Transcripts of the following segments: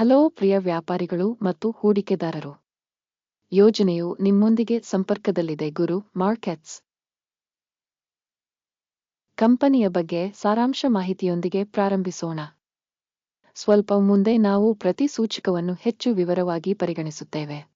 Hello ಪ್ರಿಯ ವ್ಯಾಪಾರಿಗಳು ಮತ್ತು ಹೂಡಿಕೆದಾರರು. ಯೋಜನೆಯು ನಿಮ್ಮೊಂದಿಗೆ ಸಂಪರ್ಕದಲ್ಲಿದೆ ಗುರು ಮಾರ್ಕೆಟ್ಸ್. ಕಂಪನಿಯ ಬಗ್ಗೆ ಸಾರಾಂಶ ಮಾಹಿತಿಯೊಂದಿಗೆ ಪ್ರಾರಂಭಿಸೋಣ. ಸ್ವಲ್ಪ ಮುಂದೆ ನಾವು ಪ್ರತಿ ಸೂಚಕವನ್ನು ಹೆಚ್ಚು ವಿವರವಾಗಿ ಪರಿಗಣಿಸುತ್ತೇವೆ.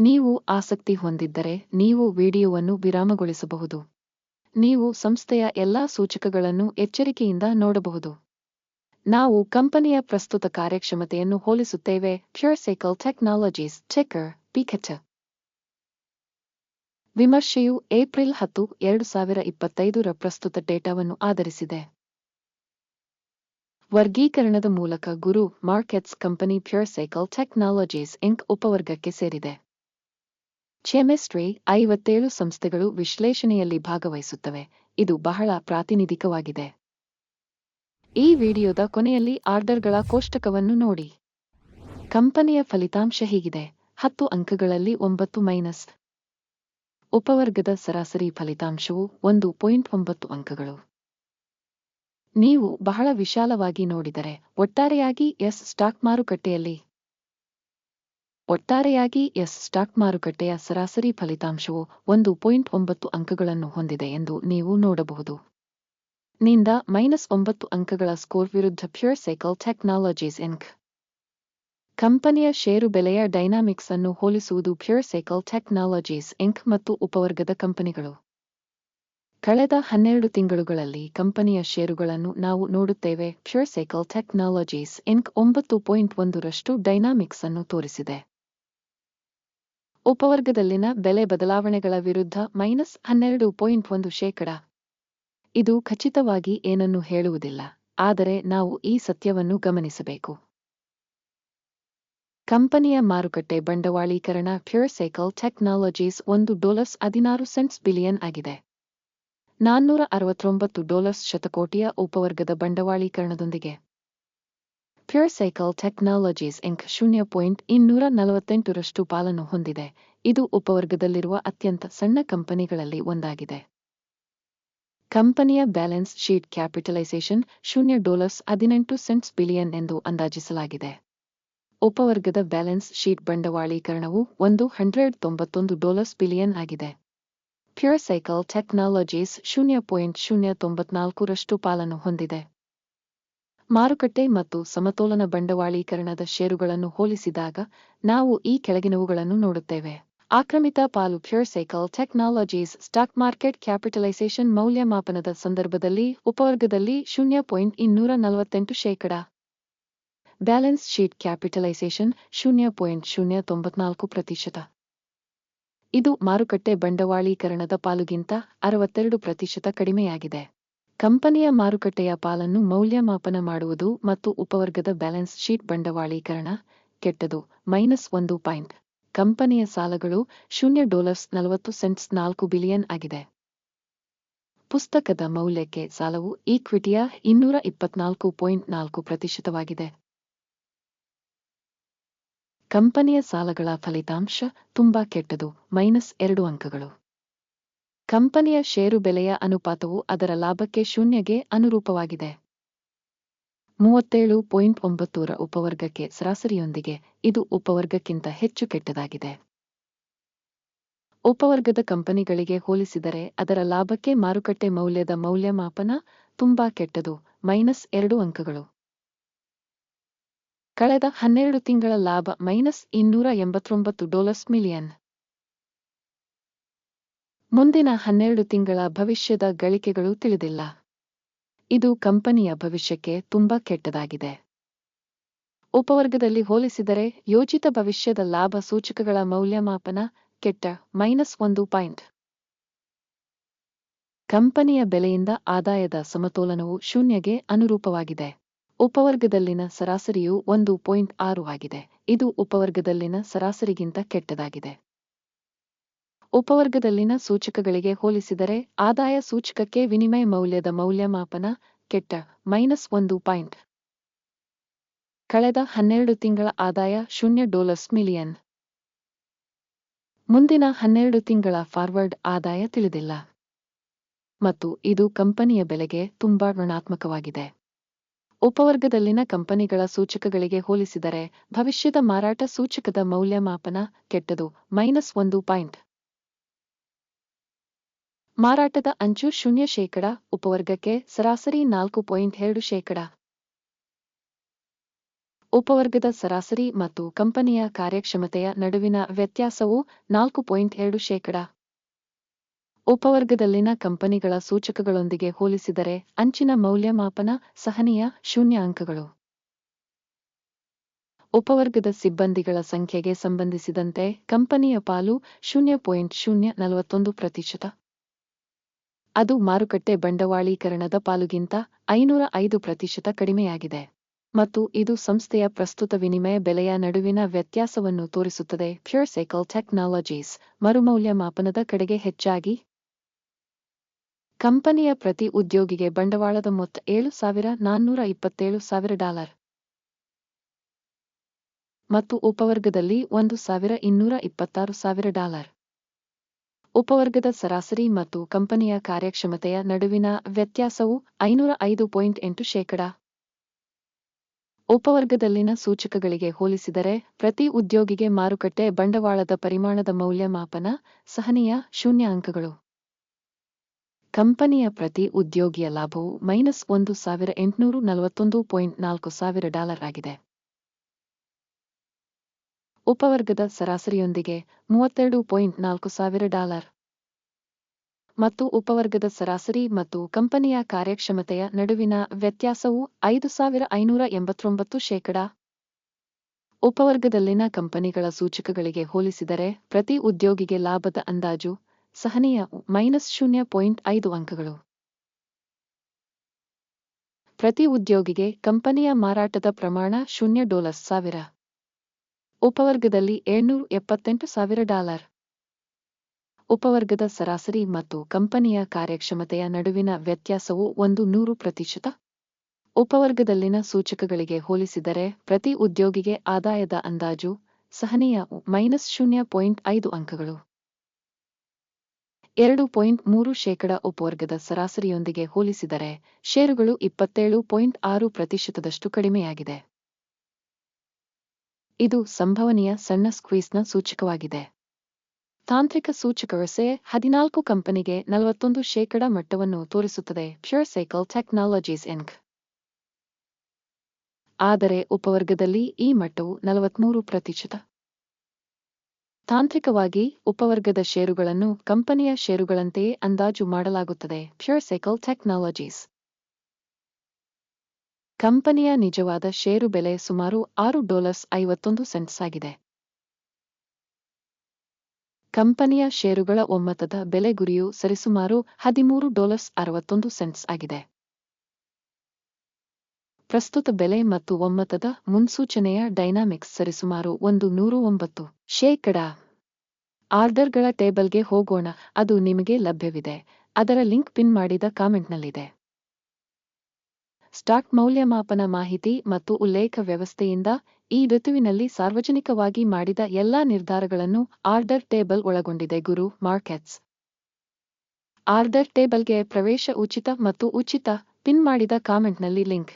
ನೀವು ಆಸಕ್ತಿ ಹೊಂದಿದ್ದರೆ ನೀವು ವಿಡಿಯೋವನ್ನು ವಿರಾಮಗೊಳಿಸಬಹುದು. ನೀವು ಸಂಸ್ಥೆಯ ಎಲ್ಲಾ ಸೂಚಕಗಳನ್ನು ಎಚ್ಚರಿಕೆಯಿಂದ ನೋಡಬಹುದು. ನಾವು ಕಂಪನಿಯ ಪ್ರಸ್ತುತ ಕಾರ್ಯಕ್ಷಮತೆಯನ್ನು ಹೋಲಿಸುತ್ತೇವೆ. ಪ್ಯೂರ್ಸೈಕಲ್ ಟೆಕ್ನಾಲಜೀಸ್ ಚೆಕರ್ ಪಿಕೆಟ್ ವಿಮರ್ಶೆಯು ಏಪ್ರಿಲ್ ಹತ್ತು, ಎರಡು ಸಾವಿರ ಇಪ್ಪತ್ತೈದರ ಪ್ರಸ್ತುತ ಡೇಟಾವನ್ನು ಆಧರಿಸಿದೆ. ವರ್ಗೀಕರಣದ ಮೂಲಕ Guru Markets company PureCycle Technologies Inc ಉಪವರ್ಗಕ್ಕೆ ಸೇರಿದೆ. ಚೆಮಿಸ್ಟ್ರಿ ಐವತ್ತೇಳು ಸಂಸ್ಥೆಗಳು ವಿಶ್ಲೇಷಣೆಯಲ್ಲಿ ಭಾಗವಹಿಸುತ್ತವೆ. ಇದು ಬಹಳ ಪ್ರಾತಿನಿಧಿಕವಾಗಿದೆ. ಈ ವಿಡಿಯೋದ ಕೊನೆಯಲ್ಲಿ ಆರ್ಡರ್ಗಳ ಕೋಷ್ಟಕವನ್ನು ನೋಡಿ. ಕಂಪನಿಯ ಫಲಿತಾಂಶ ಹೀಗಿದೆ. ಹತ್ತು ಅಂಕಗಳಲ್ಲಿ ಒಂಬತ್ತು ಮೈನಸ್. ಉಪವರ್ಗದ ಸರಾಸರಿ ಫಲಿತಾಂಶವು ಒಂದು ಪಾಯಿಂಟ್ ಒಂಬತ್ತು ಅಂಕಗಳು. ನೀವು ಬಹಳ ವಿಶಾಲವಾಗಿ ನೋಡಿದರೆ ಒಟ್ಟಾರೆಯಾಗಿ ಎಸ್ ಸ್ಟಾಕ್ ಮಾರುಕಟ್ಟೆಯಲ್ಲಿ. ಒಟ್ಟಾರೆಯಾಗಿ ಎಸ್ ಸ್ಟಾಕ್ ಮಾರುಕಟ್ಟೆಯ ಸರಾಸರಿ ಫಲಿತಾಂಶವು ಒಂದು ಪಾಯಿಂಟ್ ಒಂಬತ್ತು ಅಂಕಗಳನ್ನು ಹೊಂದಿದೆ ಎಂದು ನೀವು ನೋಡಬಹುದು. ನಿಂದ ಮೈನಸ್ ಒಂಬತ್ತು ಅಂಕಗಳ ಸ್ಕೋರ್ ವಿರುದ್ಧ ಪ್ಯೂರ್ ಸೈಕಲ್ ಟೆಕ್ನಾಲಜೀಸ್ ಇಂಕ್ ಕಂಪನಿಯ ಷೇರು ಬೆಲೆಯ ಡೈನಾಮಿಕ್ಸ್ ಅನ್ನು ಹೋಲಿಸುವುದು ಪ್ಯೂರ್ ಸೈಕಲ್ ಟೆಕ್ನಾಲಜೀಸ್ ಇಂಕ್ ಮತ್ತು ಉಪವರ್ಗದ ಕಂಪನಿಗಳು. ಕಳೆದ ಹನ್ನೆರಡು ತಿಂಗಳುಗಳಲ್ಲಿ ಕಂಪನಿಯ ಷೇರುಗಳನ್ನು ನಾವು ನೋಡುತ್ತೇವೆ. ಪ್ಯೂರ್ ಸೈಕಲ್ ಟೆಕ್ನಾಲಜೀಸ್ ಇನ್ಕ್ ಒಂಬತ್ತು ಪಾಯಿಂಟ್ ಒಂದರಷ್ಟು ಡೈನಾಮಿಕ್ಸ್ ಅನ್ನು ತೋರಿಸಿದೆ. ಉಪವರ್ಗದಲ್ಲಿನ ಬೆಲೆ ಬದಲಾವಣೆಗಳ ವಿರುದ್ಧ ಮೈನಸ್ ಹನ್ನೆರಡು ಪಾಯಿಂಟ್ ಒಂದು ಶೇಕಡ. ಇದು ಖಚಿತವಾಗಿ ಏನನ್ನು ಹೇಳುವುದಿಲ್ಲ, ಆದರೆ ನಾವು ಈ ಸತ್ಯವನ್ನು ಗಮನಿಸಬೇಕು. ಕಂಪನಿಯ ಮಾರುಕಟ್ಟೆ ಬಂಡವಾಳೀಕರಣ ಪ್ಯೂರ್ ಸೈಕಲ್ ಟೆಕ್ನಾಲಜೀಸ್ ಒಂದು ಡಾಲರ್ಸ್ ಹದಿನಾರು ಸೆಂಟ್ಸ್ ಬಿಲಿಯನ್ ಆಗಿದೆ. ನಾನ್ನೂರ ಅರವತ್ತೊಂಬತ್ತು ಡಾಲರ್ಸ್ ಶತಕೋಟಿಯ ಉಪವರ್ಗದ ಬಂಡವಾಳೀಕರಣದೊಂದಿಗೆ. ಪ್ಯೂರ್ ಸೈಕಲ್ ಟೆಕ್ನಾಲಜೀಸ್ ಇಂಕ್ ಶೂನ್ಯ ಪಾಯಿಂಟ್ ಇನ್ನೂರ ನಲವತ್ತೆಂಟರಷ್ಟು ಪಾಲನ್ನು ಹೊಂದಿದೆ. ಇದು ಉಪವರ್ಗದಲ್ಲಿರುವ ಅತ್ಯಂತ ಸಣ್ಣ ಕಂಪನಿಗಳಲ್ಲಿ ಒಂದಾಗಿದೆ. ಕಂಪನಿಯ ಬ್ಯಾಲೆನ್ಸ್ ಶೀಟ್ ಕ್ಯಾಪಿಟಲೈಸೇಷನ್ ಶೂನ್ಯ ಡಾಲರ್ಸ್ ಹದಿನೆಂಟು ಸೆಂಟ್ಸ್ ಬಿಲಿಯನ್ ಎಂದು ಅಂದಾಜಿಸಲಾಗಿದೆ. ಉಪವರ್ಗದ ಬ್ಯಾಲೆನ್ಸ್ ಶೀಟ್ ಬಂಡವಾಳೀಕರಣವು ಒಂದು ಹಂಡ್ರೆಡ್ ತೊಂಬತ್ತೊಂದು ಡಾಲರ್ಸ್ ಬಿಲಿಯನ್ ಆಗಿದೆ. ಪ್ಯೂರ್ ಸೈಕಲ್ ಟೆಕ್ನಾಲಜೀಸ್ ಶೂನ್ಯ ಪಾಯಿಂಟ್ ಶೂನ್ಯ ತೊಂಬತ್ನಾಲ್ಕರಷ್ಟು ಪಾಲನ್ನು ಹೊಂದಿದೆ. ಮಾರುಕಟ್ಟೆ ಮತ್ತು ಸಮತೋಲನ ಬಂಡವಾಳೀಕರಣದ ಷೇರುಗಳನ್ನು ಹೋಲಿಸಿದಾಗ ನಾವು ಈ ಕೆಳಗಿನವುಗಳನ್ನು ನೋಡುತ್ತೇವೆ. ಆಕ್ರಮಿತ ಪಾಲು Pure Cycle Technologies stock market capitalization ಮೌಲ್ಯಮಾಪನದ ಸಂದರ್ಭದಲ್ಲಿ, ಉಪವರ್ಗದಲ್ಲಿ ಶೂನ್ಯ ಪಾಯಿಂಟ್ ಇನ್ನೂರ ನಲವತ್ತೆಂಟು ಶೇಕಡ. ಬ್ಯಾಲೆನ್ಸ್ ಶೀಟ್ ಕ್ಯಾಪಿಟಲೈಸೇಷನ್ ಶೂನ್ಯ ಪಾಯಿಂಟ್ ಶೂನ್ಯ ತೊಂಬತ್ನಾಲ್ಕು ಪ್ರತಿಶತ. ಇದು ಮಾರುಕಟ್ಟೆ ಬಂಡವಾಳೀಕರಣದ ಪಾಲುಗಿಂತ ಅರವತ್ತೆರಡು ಪ್ರತಿಶತ ಕಡಿಮೆಯಾಗಿದೆ. ಕಂಪನಿಯ ಮಾರುಕಟ್ಟೆಯ ಪಾಲನ್ನು ಮೌಲ್ಯಮಾಪನ ಮಾಡುವುದು ಮತ್ತು ಉಪವರ್ಗದ ಬ್ಯಾಲೆನ್ಸ್ ಶೀಟ್ ಬಂಡವಾಳೀಕರಣ ಕೆಟ್ಟದು, ಮೈನಸ್ ಒಂದು ಪಾಯಿಂಟ್. ಕಂಪನಿಯ ಸಾಲಗಳು ಶೂನ್ಯ ಡಾಲರ್ಸ್ ನಲವತ್ತು ಸೆಂಟ್ಸ್ ನಾಲ್ಕು ಬಿಲಿಯನ್ ಆಗಿದೆ. ಪುಸ್ತಕದ ಮೌಲ್ಯಕ್ಕೆ ಸಾಲವು ಈಕ್ವಿಟಿಯ ಇನ್ನೂರ ಇಪ್ಪತ್ನಾಲ್ಕು ಪಾಯಿಂಟ್ ನಾಲ್ಕು ಪ್ರತಿಶತವಾಗಿದೆ. ಕಂಪನಿಯ ಸಾಲಗಳ ಫಲಿತಾಂಶ ತುಂಬಾ ಕೆಟ್ಟದು, ಮೈನಸ್ ಎರಡು ಅಂಕಗಳು. ಕಂಪನಿಯ ಷೇರು ಬೆಲೆಯ ಅನುಪಾತವು ಅದರ ಲಾಭಕ್ಕೆ ಶೂನ್ಯಗೆ ಅನುರೂಪವಾಗಿದೆ. ಮೂವತ್ತೇಳು ಪಾಯಿಂಟ್ ಒಂಬತ್ತೂರ ಉಪವರ್ಗಕ್ಕೆ ಸರಾಸರಿಯೊಂದಿಗೆ ಇದು ಉಪವರ್ಗಕ್ಕಿಂತ ಹೆಚ್ಚು ಕೆಟ್ಟದಾಗಿದೆ. ಉಪವರ್ಗದ ಕಂಪನಿಗಳಿಗೆ ಹೋಲಿಸಿದರೆ ಅದರ ಲಾಭಕ್ಕೆ ಮಾರುಕಟ್ಟೆ ಮೌಲ್ಯದ ಮೌಲ್ಯಮಾಪನ ತುಂಬಾ ಕೆಟ್ಟದು, ಮೈನಸ್ ಎರಡು ಅಂಕಗಳು. ಕಳೆದ ಹನ್ನೆರಡು ತಿಂಗಳ ಲಾಭ ಮೈನಸ್ ಇನ್ನೂರ ಎಂಬತ್ತೊಂಬತ್ತು ಡಾಲರ್ಸ್ ಮಿಲಿಯನ್. ಮುಂದಿನ ಹನ್ನೆರಡು ತಿಂಗಳ ಭವಿಷ್ಯದ ಗಳಿಕೆಗಳು ತಿಳಿದಿಲ್ಲ. ಇದು ಕಂಪನಿಯ ಭವಿಷ್ಯಕ್ಕೆ ತುಂಬಾ ಕೆಟ್ಟದಾಗಿದೆ. ಉಪವರ್ಗದಲ್ಲಿ ಹೋಲಿಸಿದರೆ ಯೋಜಿತ ಭವಿಷ್ಯದ ಲಾಭ ಸೂಚಕಗಳ ಮೌಲ್ಯಮಾಪನ ಕೆಟ್ಟ ಮೈನಸ್ ಒಂದು ಪಾಯಿಂಟ್. ಕಂಪನಿಯ ಬೆಲೆಯಿಂದ ಆದಾಯದ ಸಮತೋಲನವು ಶೂನ್ಯಗೆ ಅನುರೂಪವಾಗಿದೆ. ಉಪವರ್ಗದಲ್ಲಿನ ಸರಾಸರಿಯು ಒಂದು ಪಾಯಿಂಟ್ ಆರು ಆಗಿದೆ. ಇದು ಉಪವರ್ಗದಲ್ಲಿನ ಸರಾಸರಿಗಿಂತ ಕೆಟ್ಟದಾಗಿದೆ. ಉಪವರ್ಗದಲ್ಲಿನ ಸೂಚಕಗಳಿಗೆ ಹೋಲಿಸಿದರೆ ಆದಾಯ ಸೂಚಕಕ್ಕೆ ವಿನಿಮಯ ಮೌಲ್ಯದ ಮೌಲ್ಯಮಾಪನ ಕೆಟ್ಟ, ಮೈನಸ್ ಒಂದು ಪಾಯಿಂಟ್. ಕಳೆದ ಹನ್ನೆರಡು ತಿಂಗಳ ಆದಾಯ ಶೂನ್ಯ ಡಾಲರ್ಸ್ ಮಿಲಿಯನ್. ಮುಂದಿನ ಹನ್ನೆರಡು ತಿಂಗಳ ಫಾರ್ವರ್ಡ್ ಆದಾಯ ತಿಳಿದಿಲ್ಲ. ಮತ್ತು ಇದು ಕಂಪನಿಯ ಬೆಲೆಗೆ ತುಂಬಾ ಋಣಾತ್ಮಕವಾಗಿದೆ. ಉಪವರ್ಗದಲ್ಲಿನ ಕಂಪನಿಗಳ ಸೂಚಕಗಳಿಗೆ ಹೋಲಿಸಿದರೆ ಭವಿಷ್ಯದ ಮಾರಾಟ ಸೂಚಕದ ಮೌಲ್ಯಮಾಪನ ಕೆಟ್ಟದು, ಮೈನಸ್ ಒಂದು ಪಾಯಿಂಟ್. ಮಾರಾಟದ ಅಂಚು ಶೂನ್ಯ ಶೇಕಡ, ಉಪವರ್ಗಕ್ಕೆ ಸರಾಸರಿ ನಾಲ್ಕು ಪಾಯಿಂಟ್ ಎರಡು ಶೇಕಡ. ಉಪವರ್ಗದ ಸರಾಸರಿ ಮತ್ತು ಕಂಪನಿಯ ಕಾರ್ಯಕ್ಷಮತೆಯ ನಡುವಿನ ವ್ಯತ್ಯಾಸವು ನಾಲ್ಕು ಪಾಯಿಂಟ್ ಎರಡು ಶೇಕಡ. ಉಪವರ್ಗದಲ್ಲಿನ ಕಂಪನಿಗಳ ಸೂಚಕಗಳೊಂದಿಗೆ ಹೋಲಿಸಿದರೆ ಅಂಚಿನ ಮೌಲ್ಯಮಾಪನ ಸಹನೀಯ ಶೂನ್ಯ ಅಂಕಗಳು. ಉಪವರ್ಗದ ಸಿಬ್ಬಂದಿಗಳ ಸಂಖ್ಯೆಗೆ ಸಂಬಂಧಿಸಿದಂತೆ ಕಂಪನಿಯ ಪಾಲು ಶೂನ್ಯ ಪಾಯಿಂಟ್ ಶೂನ್ಯ ನಲವತ್ತೊಂದು ಪ್ರತಿಶತ. ಅದು ಮಾರುಕಟ್ಟೆ ಬಂಡವಾಳೀಕರಣದ ಪಾಲುಗಿಂತ ಐನೂರ ಐದು ಪ್ರತಿಶತ ಕಡಿಮೆಯಾಗಿದೆ. ಮತ್ತು ಇದು ಸಂಸ್ಥೆಯ ಪ್ರಸ್ತುತ ವಿನಿಮಯ ಬೆಲೆಯ ನಡುವಿನ ವ್ಯತ್ಯಾಸವನ್ನು ತೋರಿಸುತ್ತದೆ. ಪ್ಯೂರ್ ಸೈಕಲ್ ಟೆಕ್ನಾಲಜೀಸ್ ಮರುಮೌಲ್ಯಮಾಪನದ ಕಡೆಗೆ ಹೆಚ್ಚಾಗಿ. ಕಂಪನಿಯ ಪ್ರತಿ ಉದ್ಯೋಗಿಗೆ ಬಂಡವಾಳದ ಮೊತ್ತ ಏಳು ಸಾವಿರ ನಾನ್ನೂರ ಇಪ್ಪತ್ತೇಳು ಸಾವಿರ ಡಾಲರ್. ಮತ್ತು ಉಪವರ್ಗದಲ್ಲಿ ಒಂದು ಸಾವಿರ ಇನ್ನೂರ ಇಪ್ಪತ್ತಾರು ಸಾವಿರ ಡಾಲರ್. ಉಪವರ್ಗದ ಸರಾಸರಿ ಮತ್ತು ಕಂಪನಿಯ ಕಾರ್ಯಕ್ಷಮತೆಯ ನಡುವಿನ ವ್ಯತ್ಯಾಸವು ಐನೂರ ಐದು ಪಾಯಿಂಟ್ ಎಂಟು ಶೇಕಡ. ಉಪವರ್ಗದಲ್ಲಿನ ಸೂಚಕಗಳಿಗೆ ಹೋಲಿಸಿದರೆ ಪ್ರತಿ ಉದ್ಯೋಗಿಗೆ ಮಾರುಕಟ್ಟೆ ಬಂಡವಾಳದ ಪರಿಮಾಣದ ಮೌಲ್ಯಮಾಪನ ಸಹನೀಯ ಶೂನ್ಯ ಅಂಕಗಳು ಕಂಪನಿಯ ಪ್ರತಿ ಉದ್ಯೋಗಿಯ ಲಾಭವು ಮೈನಸ್ ಒಂದು ಸಾವಿರ ಎಂಟುನೂರು ನಲವತ್ತೊಂದು ಪಾಯಿಂಟ್ ನಾಲ್ಕು ಸಾವಿರ ಡಾಲರ್ ಆಗಿದೆ. ಉಪವರ್ಗದ ಸರಾಸರಿಯೊಂದಿಗೆ ಮೂವತ್ತೆರಡು ಪಾಯಿಂಟ್ ನಾಲ್ಕು ಸಾವಿರ ಡಾಲರ್. ಮತ್ತು ಉಪವರ್ಗದ ಸರಾಸರಿ ಮತ್ತು ಕಂಪನಿಯ ಕಾರ್ಯಕ್ಷಮತೆಯ ನಡುವಿನ ವ್ಯತ್ಯಾಸವು ಐದು ಸಾವಿರ ಐನೂರ ಎಂಬತ್ತೊಂಬತ್ತು ಶೇಕಡ. ಉಪವರ್ಗದಲ್ಲಿನ ಕಂಪನಿಗಳ ಸೂಚಕಗಳಿಗೆ ಹೋಲಿಸಿದರೆ ಪ್ರತಿ ಉದ್ಯೋಗಿಗೆ ಲಾಭದ ಅಂದಾಜು ಸಹನೀಯ ಮೈನಸ್ ಶೂನ್ಯ ಪಾಯಿಂಟ್ ಐದು ಅಂಕಗಳು. ಪ್ರತಿ ಉದ್ಯೋಗಿಗೆ ಕಂಪನಿಯ ಮಾರಾಟದ ಪ್ರಮಾಣ ಶೂನ್ಯ ಡಾಲರ್ಸ್ ಸಾವಿರ. ಉಪವರ್ಗದಲ್ಲಿ ಏಳ್ನೂರು ಎಪ್ಪತ್ತೆಂಟು ಸಾವಿರ ಡಾಲರ್. ಉಪವರ್ಗದ ಸರಾಸರಿ ಮತ್ತು ಕಂಪನಿಯ ಕಾರ್ಯಕ್ಷಮತೆಯ ನಡುವಿನ ವ್ಯತ್ಯಾಸವು ಒಂದು ನೂರು ಪ್ರತಿಶತ. ಉಪವರ್ಗದಲ್ಲಿನ ಸೂಚಕಗಳಿಗೆ ಹೋಲಿಸಿದರೆ ಪ್ರತಿ ಉದ್ಯೋಗಿಗೆ ಆದಾಯದ ಅಂದಾಜು ಸಹನೀಯ ಮೈನಸ್ ಶೂನ್ಯ ಪಾಯಿಂಟ್ ಐದು ಅಂಕಗಳು. ಎರಡು ಪಾಯಿಂಟ್ ಮೂರು ಶೇಕಡ ಉಪವರ್ಗದ ಸರಾಸರಿಯೊಂದಿಗೆ ಹೋಲಿಸಿದರೆ ಷೇರುಗಳು ಇಪ್ಪತ್ತೇಳು ಪಾಯಿಂಟ್ ಆರು ಪ್ರತಿಶತದಷ್ಟು ಕಡಿಮೆಯಾಗಿದೆ. ಇದು ಸಂಭವನೀಯ ಸಣ್ಣ ಸ್ಕ್ವೀಸ್ನ ಸೂಚಕವಾಗಿದೆ. ತಾಂತ್ರಿಕ ಸೂಚಕವಸೆ ಹದಿನಾಲ್ಕು ಕಂಪನಿಗೆ ನಲವತ್ತೊಂದು ಶೇಕಡ ಮಟ್ಟವನ್ನು ತೋರಿಸುತ್ತದೆ ಪ್ಯೂರ್ ಸೈಕಲ್ ಟೆಕ್ನಾಲಜೀಸ್ ಎನ್ಕ್ ಆದರೆ ಉಪವರ್ಗದಲ್ಲಿ ಈ ಮಟ್ಟವು ನಲವತ್ಮೂರು ಪ್ರತಿಶತ. ತಾಂತ್ರಿಕವಾಗಿ ಉಪವರ್ಗದ ಷೇರುಗಳನ್ನು ಕಂಪನಿಯ ಷೇರುಗಳಂತೆಯೇ ಅಂದಾಜು ಮಾಡಲಾಗುತ್ತದೆ ಪ್ಯೂರ್ ಸೈಕಲ್ ಟೆಕ್ನಾಲಜೀಸ್ ಕಂಪನಿಯ ನಿಜವಾದ ಷೇರು ಬೆಲೆ ಸುಮಾರು ಆರು ಡಾಲರ್ಸ್ ಐವತ್ತೊಂದು ಸೆಂಟ್ಸ್ ಆಗಿದೆ. ಕಂಪನಿಯ ಷೇರುಗಳ ಒಮ್ಮತದ ಬೆಲೆ ಗುರಿಯು ಸರಿಸುಮಾರು ಹದಿಮೂರು ಡಾಲರ್ಸ್ ಅರವತ್ತೊಂದು ಸೆಂಟ್ಸ್ ಆಗಿದೆ. ಪ್ರಸ್ತುತ ಬೆಲೆ ಮತ್ತು ಒಮ್ಮತದ ಮುನ್ಸೂಚನೆಯ ಡೈನಾಮಿಕ್ಸ್ ಸರಿಸುಮಾರು ಒಂದು ನೂರು ಒಂಬತ್ತು ಶೇಕಡ. ಆರ್ಡರ್ಗಳ ಟೇಬಲ್ಗೆ ಹೋಗೋಣ, ಅದು ನಿಮಗೆ ಲಭ್ಯವಿದೆ, ಅದರ ಲಿಂಕ್ ಪಿನ್ ಮಾಡಿದ ಕಾಮೆಂಟ್ನಲ್ಲಿದೆ. ಸ್ಟಾಕ್ ಮೌಲ್ಯಮಾಪನ ಮಾಹಿತಿ ಮತ್ತು ಉಲ್ಲೇಖ ವ್ಯವಸ್ಥೆಯಿಂದ ಈ ಋತುವಿನಲ್ಲಿ ಸಾರ್ವಜನಿಕವಾಗಿ ಮಾಡಿದ ಎಲ್ಲಾ ನಿರ್ಧಾರಗಳನ್ನು ಆರ್ಡರ್ ಟೇಬಲ್ ಒಳಗೊಂಡಿದೆ ಗುರು ಮಾರ್ಕೆಟ್ಸ್. ಆರ್ಡರ್ ಟೇಬಲ್ಗೆ ಪ್ರವೇಶ ಉಚಿತ ಮತ್ತು ಉಚಿತ ಪಿನ್ ಮಾಡಿದ ಕಾಮೆಂಟ್ನಲ್ಲಿ ಲಿಂಕ್.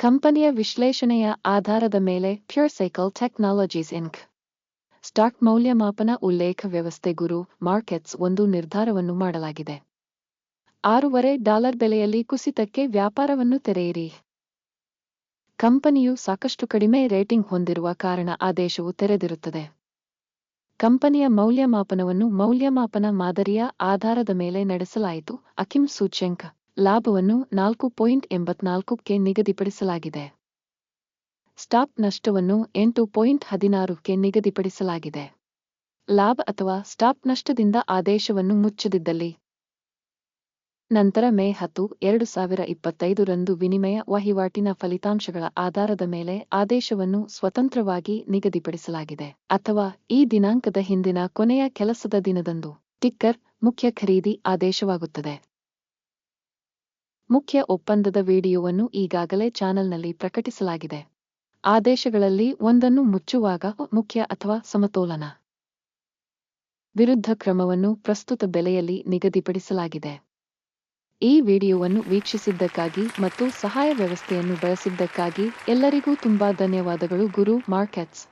ಕಂಪನಿಯ ವಿಶ್ಲೇಷಣೆಯ ಆಧಾರದ ಮೇಲೆ pure cycle Technologies Inc stock ಮೌಲ್ಯಮಾಪನ ಉಲ್ಲೇಖ ವ್ಯವಸ್ಥೆ ಗುರು ಮಾರ್ಕೆಟ್ಸ್ ಒಂದು ನಿರ್ಧಾರವನ್ನು ಮಾಡಲಾಗಿದೆ. ಆರೂವರೆ ಡಾಲರ್ ಬೆಲೆಯಲ್ಲಿ ಕುಸಿತಕ್ಕೆ ವ್ಯಾಪಾರವನ್ನು ತೆರೆಯಿರಿ. ಕಂಪನಿಯು ಸಾಕಷ್ಟು ಕಡಿಮೆ ರೇಟಿಂಗ್ ಹೊಂದಿರುವ ಕಾರಣ ಆದೇಶವು ತೆರೆದಿರುತ್ತದೆ. ಕಂಪನಿಯ ಮೌಲ್ಯಮಾಪನವನ್ನು ಮೌಲ್ಯಮಾಪನ ಮಾದರಿಯ ಆಧಾರದ ಮೇಲೆ ನಡೆಸಲಾಯಿತು. ಅಕಿಮ್ ಸೂಚ್ಯಂಕ್, ಲಾಭವನ್ನು ನಾಲ್ಕು ಪಾಯಿಂಟ್ ಎಂಬತ್ನಾಲ್ಕಕ್ಕೆ ನಿಗದಿಪಡಿಸಲಾಗಿದೆ. ಸ್ಟಾಪ್ ನಷ್ಟವನ್ನು ಎಂಟು ಪಾಯಿಂಟ್ ಹದಿನಾರಕ್ಕೆ ನಿಗದಿಪಡಿಸಲಾಗಿದೆ. ಲಾಭ ಅಥವಾ ಸ್ಟಾಪ್ ನಷ್ಟದಿಂದ ಆದೇಶವನ್ನು ಮುಚ್ಚದಿದ್ದಲ್ಲಿ ನಂತರ ಮೇ ಹತ್ತು, ಎರಡು ಸಾವಿರ ಇಪ್ಪತ್ತೈದರಂದು ವಿನಿಮಯ ವಹಿವಾಟಿನ ಫಲಿತಾಂಶಗಳ ಆಧಾರದ ಮೇಲೆ ಆದೇಶವನ್ನು ಸ್ವತಂತ್ರವಾಗಿ ನಿಗದಿಪಡಿಸಲಾಗಿದೆ. ಅಥವಾ ಈ ದಿನಾಂಕದ ಹಿಂದಿನ ಕೊನೆಯ ಕೆಲಸದ ದಿನದಂದು. ಟಿಕ್ಕರ್, ಮುಖ್ಯ ಖರೀದಿ ಆದೇಶವಾಗುತ್ತದೆ. ಮುಖ್ಯ ಒಪ್ಪಂದದ ವಿಡಿಯೋವನ್ನು ಈಗಾಗಲೇ ಚಾನೆಲ್ನಲ್ಲಿ ಪ್ರಕಟಿಸಲಾಗಿದೆ. ಆದೇಶಗಳಲ್ಲಿ ಒಂದನ್ನು ಮುಚ್ಚುವಾಗ ಮುಖ್ಯ ಅಥವಾ ಸಮತೋಲನ. ವಿರುದ್ಧ ಕ್ರಮವನ್ನು ಪ್ರಸ್ತುತ ಬೆಲೆಯಲ್ಲಿ ನಿಗದಿಪಡಿಸಲಾಗಿದೆ. ಈ ವಿಡಿಯೋವನ್ನು ವೀಕ್ಷಿಸಿದ್ದಕ್ಕಾಗಿ ಮತ್ತು ಸಹಾಯ ವ್ಯವಸ್ಥೆಯನ್ನು ಬಳಸಿದ್ದಕ್ಕಾಗಿ ಎಲ್ಲರಿಗೂ ತುಂಬಾ ಧನ್ಯವಾದಗಳು ಗುರು ಮಾರ್ಕೆಟ್ಸ್.